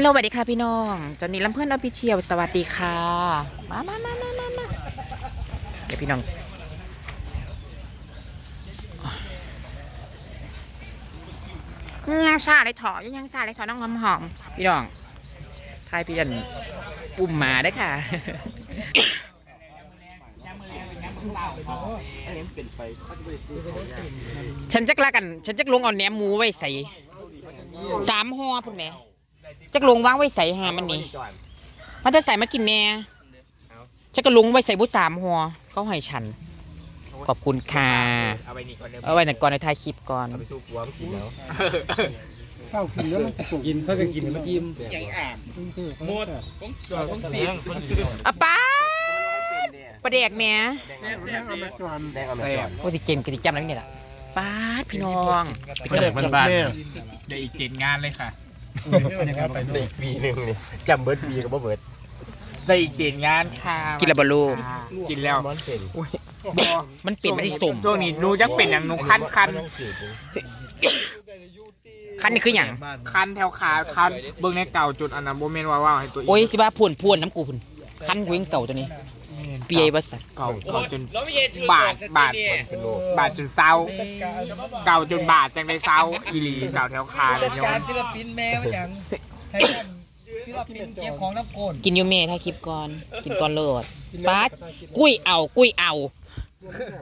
ฮลโลสวัสดีค่ะพี่น้องจอนนี่ลำเพื่อนออฟฟิเชียลสวัสดีค่ะ มามามามามามาเดี๋ยวพี่น้อง ยังซาเลยถอยังยังซาเลยถอน้องหอมหอมพี่น้องทายพี่ดันปุ่มหมาได้ค่ะฉันจักละกัน ฉันจักลงเอาแหนมหมูไว้ใส่สามห่อพุ่นแม่ จักลงวางไว้ใส่หามันนี่มันจะใส่มากินแน่จักก็ลงไว้ใส่บุสามห่อเขาให้ฉัน ขอบคุณค่ะเอาไปนี่ก่อนเดี๋ยวเอาไว้หนัก่อนในท้ายคลิปก่อนเอาไปสู้กลัวมันกินแล้วข้าวกินแล้วมันสุกกินถ้าจะกินมันอิ่มอย่างอ่านหมดต้องจอดต้องเสียงอะป้าประเด็กแหม่แดงเอามาก่อนแดงเอามาก่อนโอ้ติเกมกิจจำอะไรนี่แหละป้าดพี่น้องไม่ได้มันบ้านได้อีกเจ็ดงานเลยค่ะ ได้อีกปีหนึ่งนี่จำเบิร์ดปีกับบ่เบิร์ดได้อีกเจ็ดงานค่ะกินและบอลูกกินแล้วมอนเป็นมันปิดมันอีสมช่วงนี้หนูยังเป็นอย่างหนูคันคันคันนี่คืออย่างคันแถวขาคันเบิ่งในเก่าจุดอันนั้นโมเมนต์ว่าว่าให้ตัวโอ้ยสิบ้าพวนพวนน้ำกูพุ่นคันกูยังเก่าตัวนี้ เปียบัสสัตว์เก่าเก่าจนบาทบาทบาทจนเศร้าเก่าจนบาทจังได้เศร้าอีหลีเก่าแถวขาเลยจัดการศิลปินแม่มาอย่างให้ท่านศิลปินเก็บของน้ำโกนกินอยูเมถ้าคลิปก่อน กินก่อนเลิศป้าดกุ้ยเอา กุ้ยเอา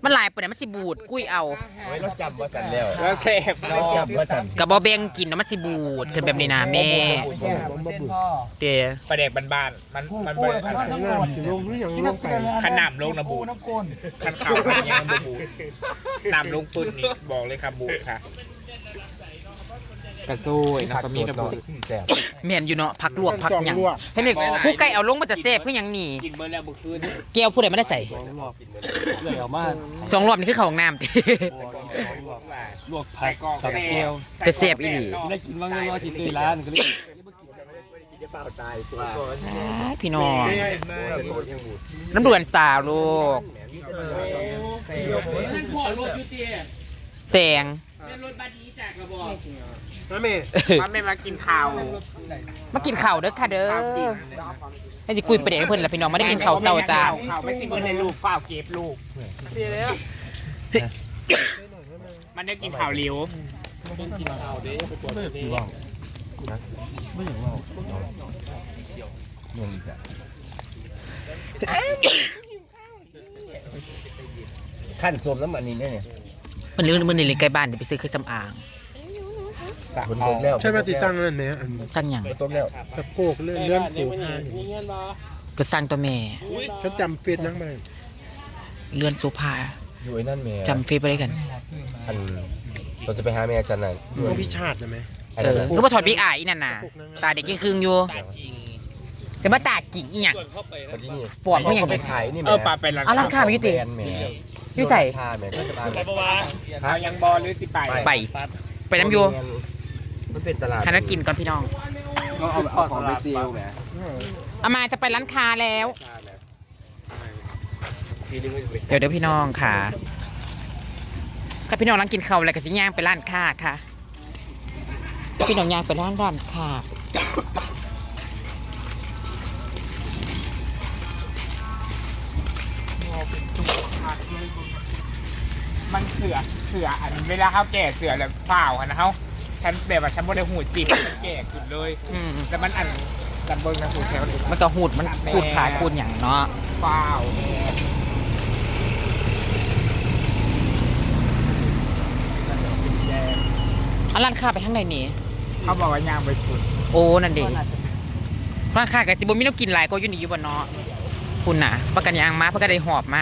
มันหลายปานไหนมันสิบูดกุ้ยเอาไว้เราจำว่าสันแล้วแล้วเสพเราจำว่าสันกับบอแบงกินแล้วมันสิบูดขึ้นแบบนี้นะแม่แก้ผมเส้นพ่อเตี๋ยประเด็กบ้านๆมันมันพูเป็ดนกับพ่อน้ำโกนลงหรือยังศิลลงปิไก่นขนำลงนะบูน้ำโกนคันเข่าคันยังบูบูนำลงปืนนี่บอกเลยครับบูค่ะ กระซูยนะก็มีนะบูแซ่บแม่นอยู่เนาะผักลวกผักหยังเห็นไหมผู้ไก่เอาลงมาจะเซฟเพื่อหยังหนีกินเบอร์แล้วเมื่อคืนแก้วผู้ใดไม่ได้ใส่เลยเอามาสองรอบนี่คือเขาห้องน้ำติลวกใส่ผักกองตับเกี๊ยวจะเสียบอีหลีได้กินบ้างเลยว่าจิตตื่นร้านก็เลยจะเปล่าตายตัวอ่าพี่น้องน้ำด่วนสาวลูกแสงนะ เมย์มันไม่มากินข้าวมากินข้าวเด้อค่ะเด้อให้สิกุยประเดี๋ยวเพิ่นละพี่น้องไม่ได้กินข้าวเศร้าจ้าข้าวไม่สิเบอร์ในลูกฝ้าวเก็บลูกมันได้กินข้าวเหลียวขั้นสมน้ำมันนี่เนี่ยมันเรื่องมันในเลยใกล้บ้านเดี๋ยวไปซื้อเครื่องสำอาง บนตกแล้วใช่ไหมติสั่งนั่นเนี่ยสั่งหยังตกแล้วสะโพกเลื่อนเลื่อนสูงห้าก็สั่งตัวแม่ ฉันจำเฟซนั่งไปเลื่อนโซฟาอยู่ไอ้นั่นเมย์จำเฟซไปได้กันอันเราจะไปหาแม่ฉันน่ะพวกพี่ชาตินะไหมอันเอนั้นอก็มาถอดบิ๊กอายนั่นน่ะตาเด็กยังคืงอยู่จะมาตากิ่งอีหยังคนที่นี่ปวดมึงอย่างไปไรขายนี่เออปลาเป็นร้านเอาร้านค้าอยู่ติแบรนด์แหม่อยู่ใส่ค่าแหม่ก็จะมาเอายังบอลหรือสิไปไปไปน้ำอยู มันเป็นตลาดหานักกินก่อนพี่น้อง ก็เอาเอาของไปซีลแหมเอามาจะไปร้านค้าแล้ว ทีนึงก็จะไปเดี๋ยวเดี๋ยวพี่น้องค่ะก็พี่น้องร้านกินข้าวอะไรกันสิย่างไปร้านค้าค่ะ พี่น้องย่างไปร้านร้านค้ามันเสือเสืออันเวลาเขาแก่เสือแล้วเปล่าอันนะเขา ฉันแบบว่าฉันบ่ได้หูจิบมันแก่ขึ้นเลยอืมแต่มันอันดันเบิ้งนะหูแถวมันก็หูดมันขูดขาขูดอย่างเนาะเปล่าเอาร้านค้าไปทางไหนนี่เขาบอกว่ายางไปสุดโอ้นั่นเด็ร้านค้ากับสิบมีน้ำกินหลายก็อยู่นี่อยู่บนเนาะคุณน่ะประกันยางมาประกันได้หอบมา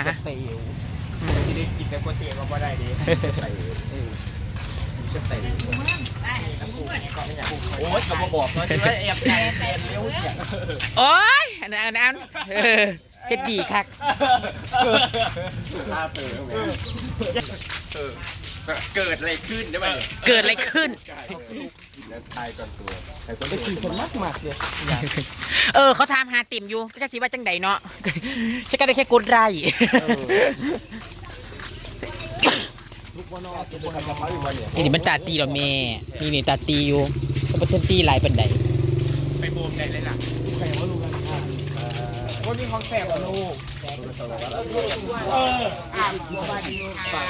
ที่ได้กินแต่ก๋วยเตี๋ยวก็บ่ได้ดี โอ้ยเขามาบอกว่าว่าแอบใจแอบเลี้ยวโอ้ยอันนั้นอันนั้นเออเฮ็ดดีคักตาเปิดแหมเกิดอะไรขึ้นได้ไหมเกิดอะไรขึ้นแล้วทายก่อนตัวแต่ตัวได้ขี่สมัครมากเลยเออเขาถามหาติ่มอยู่จะสิว่าจังใดเนาะฉันก็ได้แค่กดไลค์ นี่นี่มันตาตีเหรอแม่ นี่นี่ตาตีอยู่ก็เป็นตีหลายปันใดไปโบมได้เลยล่ะใครว่ารู้กันค่ะว่ามีของแสบกับลูกเอออะบัวบานดีค่ะ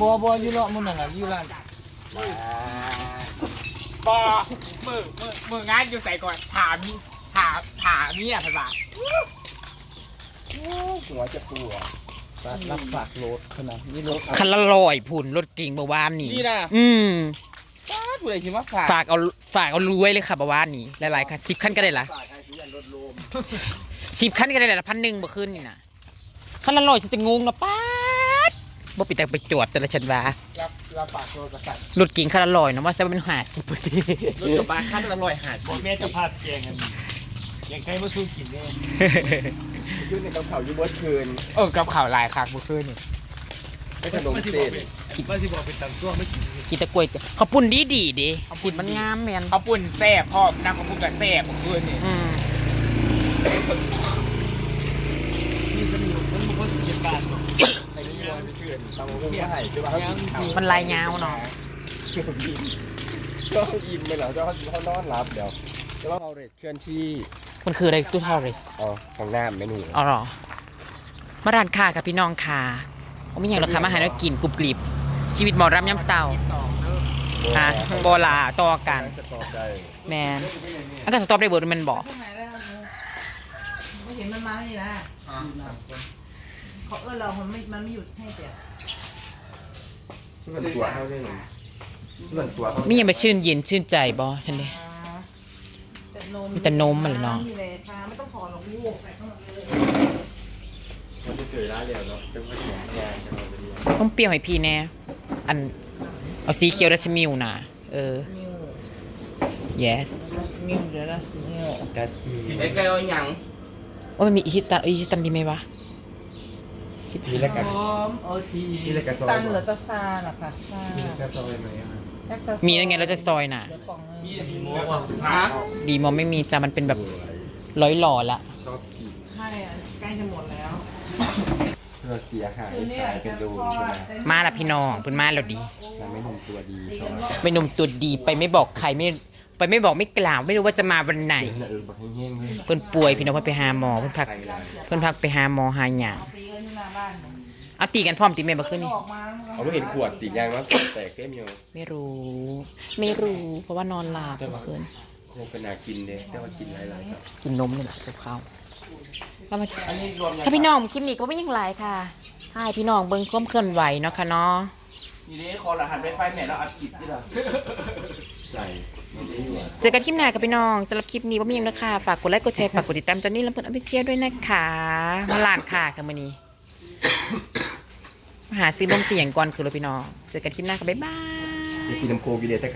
บัวบัวอยู่เลาะมุ่นน่ะอยู่ร้านบอมือมือมืองานอยู่ใส่ก่อนถามถามถามเนี่ยภาษาหัวจะปวด รับฝากรถขนาดนี้รถคันละลอยพุ่นรถเก่งเมื่อวานนี่นี่นะอืมป้าผู้ใดที่มาฝากฝากเอาฝากเอารวยเลยค่ะเมื่อวานนี้หลายๆคันสิบคันก็ได้ละฝากให้ทุกอย่างรถลมสิบคันก็ได้ละพันหนึ่งเมื่อคืนนี่นะคันละลอยฉันจะงงนะป้าดบ่ปิดแต่ไปจวดแต่ละฉันว่ารับรับฝากโทรศัพท์รถเก่งคันละลอยนะว่าจะเป็นหาสิบพอดีรถกระบะคันละร้อยห้าสิบบอกแม่จะพาแกงกันแกงไก่มาสู้กินเนี่ย ยืนในกระเป๋าอยู่บนคืนเออกับข่าวลายคักเมื่อคืนนี่ไม่ขนมเส้นว่าสิบอกเป็นตำซั่วไม่กินกินแตะกล้วยเขาปุ่นดีดีๆดิกินมันงามแมนเขาปุ่นแซ่บพ่อนั่งเขาปุ่นกับแซ่บเมื่อคืนนี่อืมไอ้นี่วันไปเชื่อนตามมาพุ่งมาให้คือว่าเขากินข้าวมันลายยาวเนาะก็อิ่มไปแล้วเจ้าเขานอนรับเดี๋ยวจะว่าเราเรทเคลื่อนที่ มันคืออะไรตู้ทอริสอ๋อของหน้าเมนูอ๋อเหรอ มาร้านค้ากับพี่น้องค่ะผมไม่อยากหรอกค่ะมาหาแล้วกินกรุบกริบ ชีวิตหมอรำย่ำเศร้าฮะโบลาต่อกันจะตอบได้แมนอันก็สต็อปได้เบิร์ดมันบอกไม่เห็นมันมานี่นะเขาเออเรามันไม่มันไม่หยุดให้เสียส่วนตัวเขาเนี่ยส่วนตัวเขามียังมาชื่นเย็นชื่นใจบอท่านเด้แต่นม มีแต่นมมันเหรอเนาะมีเลยค่ะไม่ต้องถอนหรอกลูกใส่เข้ามาเลยมันจะเกิดร้านเดียวเนาะเป็นคนเหมือนงานกันเราไปเรียนต้องเปรี้ยวให้พี่แน่อันเอาสีเขียวดัชมิวน่ะเออ มิว yes ดัสมิวเดี๋ยวดัสมิวดัสมีไอ้ไก่เอาหยังโอ้ยมันมีอิชิตันอิชิตันดีไหมวะสิบมีแล้วกันพร้อมโอทีมีแล้วกันซอยตันหรือตาซาน่ะค่ะซาแล้วซอยไหมอะแยกตาซา มีได้ไงเราจะซอยน่ะเดี๋ยวกล่องนึงฮะดีมอไม่มีจ้ามันเป็นแบบร้อยหล่อละชอบกินให้อะใกล้จะหมดแล้วเพื่อเสียหายคือเนี่ยขายกันดูใช่ไหมมาละพี่น้องเพิ่นมาแล้วดีนางไม่หนุ่มตัวดีเขาว่าไปหนุ่มตัวดีไปไม่บอกใครไม่ไปไม่บอกไม่กล่าว ไม่รู้ว่าจะมาวันไหนเออบอกให้เงี้ยงเลยเพิ่นป่วยพี่น้องเพิ่นไปหาหมอเพิ่นพักไปเลยเพิ่นพักไปหาหมอหาหยาปีกันที่หน้าบ้านผม เอาตีกันพร้อมตีแม่บ่คืนนี่ออกมามันก็เอาไม่เห็นขวดติดยางว่าแตกเต็มอยู่ไม่รู้ ไม่รู้ เพราะว่านอนหลับเมื่อคืนคงเป็นนากินเด้แต่ว่ากินหลายๆครับกินนมนี่แหละกับข้าวก็มาอันนี้รวมยังถ้าพี่น้องคลิปนี้ก็ไม่ยังไรค่ะให้พี่น้องเบิ่งความเคลื่อนไหวเนาะค่ะเนาะนี่เด้คอรหัสไวไฟแม่แล้วอัดจิตนี่ล่ะใส่ไม่ได้อยู่อะเจอกันคลิปหน้ากับพี่น้องสำหรับคลิปนี้ว่ามีอย่างนะค่ะฝากกดไลค์กดแชร์ฝากกดติดตามจอนนี่ลำเพิ่นอภิเชียด้วยนะคะมาลานค่ะค่ะมื้อนี้ มาหาซื้อนมเสียงก่อนคือเราพี่น้องเจอกันคลิปหน้าค่ะบ๊ายบาย ไปกินน้ำโคกิเลสแต่ก